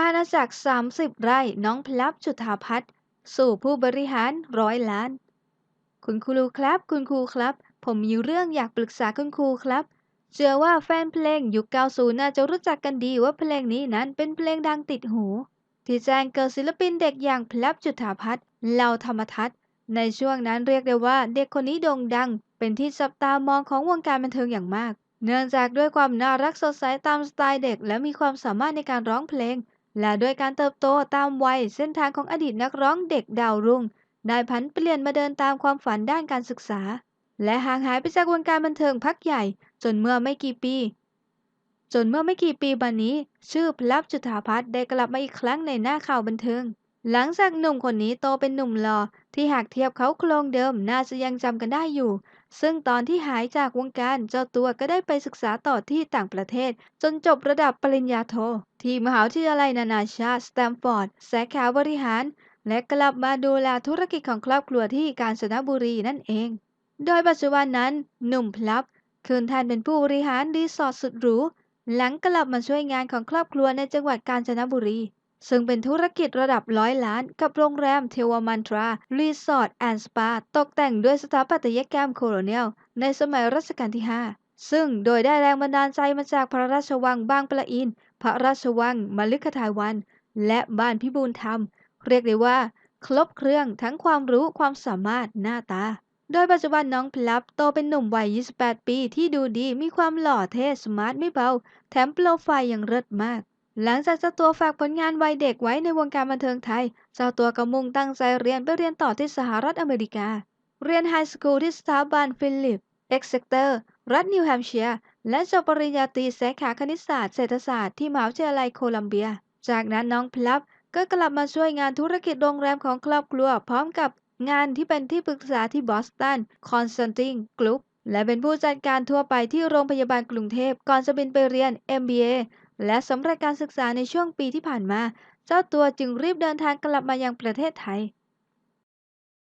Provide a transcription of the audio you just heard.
อาณาจักร 30 ไร่น้องพลับจุฑาพัฒน์สู่ผู้บริหารร้อยล้าน คุณครูครับ คุณครูครับ ผมมีเรื่องอยากปรึกษาคุณครูครับ เชื่อว่าแฟนเพลงยุค90น่าจะรู้จักกันดีว่าเพลงนี้นั้นเป็นเพลงดังติดหู ที่แจ้งเกิดศิลปินเด็กอย่างพลับจุฑาพัฒน์เหล่าธรรมทัศน์ในช่วงนั้นเรียกได้ว่าเด็กคนนี้โด่งดัง เป็นที่จับตามองของวงการบันเทิงอย่างมาก เนื่องจากด้วยความน่ารักสดใสตามสไตล์เด็ก และมีความสามารถในการร้องเพลง และด้วยการเติบโตตามวัยเส้นทางของอดีตนักร้องเด็กดาวรุ่ง ได้ผันเปลี่ยนมาเดินตามความฝันด้านการศึกษา และห่างหายไปจากวงการบันเทิงพักใหญ่ จนเมื่อไม่กี่ปี จนเมื่อไม่กี่ปีมานี้ ชื่อพลับจุฑาพัฒน์ได้กลับมาอีกครั้งในหน้าข่าวบันเทิง หลังจากหนุ่มคนนี้โตเป็นหนุ่มหล่อที่หากเทียบเขาโครงเดิมน่าจะยังจำกันได้อยู่ ซึ่งตอนที่หายจากวงการเจ้าตัวก็ได้ไปศึกษาต่อที่ต่างประเทศ จนจบระดับปริญญาโท ที่มหาวิทยาลัยนานาชาติสแตมฟอร์ดสาขาบริหาร และกลับมาดูแลธุรกิจของครอบครัวที่กาญจนบุรีนั่นเอง โดยปัจจุบันนั้น หนุ่มพลับคืนแทนเป็นผู้บริหารรีสอร์ทสุดหรูหลังกลับมาช่วยงานของครอบครัวในจังหวัดกาญจนบุรี ซึ่งเป็นธุรกิจระดับร้อยล้านกับโรงแรมเทวมันตรารีสอร์ทแอนด์สปาตกแต่งด้วยสถาปัตยกรรมโคโลเนียลในสมัยรัชกาลที่ 5 ซึ่งโดยได้แรงบันดาลใจมาจากพระราชวังบางปะอิน พระราชวังมฤคทายวัน และบ้านพิบูลธรรม เรียกได้ว่า ครบเครื่องทั้งความรู้ความสามารถหน้าตา โดยปัจจุบันน้องพลับโตเป็นหนุ่มวัย 28 ปีที่ดูดีมีความหล่อเท่สมาร์ทไม่เบา แถมโปรไฟล์ยังเลิศมาก หลังจากเจ้าตัวฝากผลงานวัยเด็กไว้ในวงการบันเทิงไทย เจ้าตัวก็มุ่งตั้งใจเรียนไปเรียนต่อที่สหรัฐอเมริกา เรียนไฮสคูลที่สถาบันฟิลิป เอ็กเซกเตอร์ รัฐนิวแฮมเชียร์ และจบปริญญาตรีสาขาคณิตศาสตร์เศรษฐศาสตร์ที่มหาวิทยาลัยโคลัมเบีย จากนั้นน้องพลับก็กลับมาช่วยงานธุรกิจโรงแรมของครอบครัว พร้อมกับงานที่เป็นที่ปรึกษาที่บอสตันคอนซัลทิงกรุ๊ปและเป็นผู้จัดการทั่วไปที่โรงพยาบาลกรุงเทพก่อนจะบินไปเรียน MBA และสำหรับการศึกษาในช่วงปีที่ผ่านมา เจ้าตัวจึงรีบเดินทางกลับมายังประเทศไทย